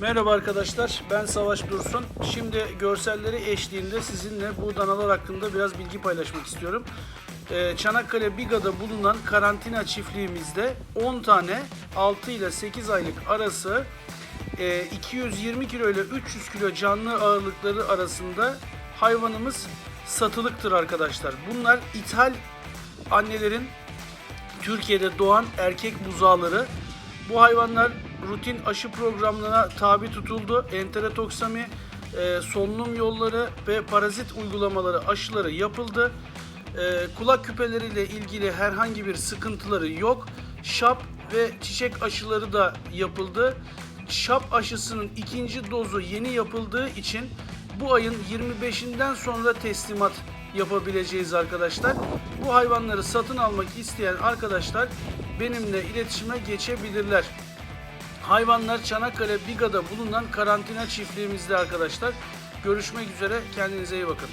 Merhaba arkadaşlar, ben Savaş Dursun. Şimdi görselleri eşliğinde sizinle bu danalar hakkında biraz bilgi paylaşmak istiyorum. Ee, Çanakkale Biga'da bulunan karantina çiftliğimizde 10 tane 6 ile 8 aylık arası e, 220 kilo ile 300 kilo canlı ağırlıkları arasında hayvanımız satılıktır arkadaşlar. Bunlar ithal annelerin Türkiye'de doğan erkek buzağları. Bu hayvanlar rutin aşı programlarına tabi tutuldu. Enterotoksami, e, solunum yolları ve parazit uygulamaları aşıları yapıldı. E, kulak küpeleriyle ilgili herhangi bir sıkıntıları yok. Şap ve çiçek aşıları da yapıldı. Şap aşısının ikinci dozu yeni yapıldığı için bu ayın 25'inden sonra teslimat yapabileceğiz arkadaşlar. Bu hayvanları satın almak isteyen arkadaşlar benimle iletişime geçebilirler. Hayvanlar Çanakkale Biga'da bulunan karantina çiftliğimizde arkadaşlar. Görüşmek üzere. Kendinize iyi bakın.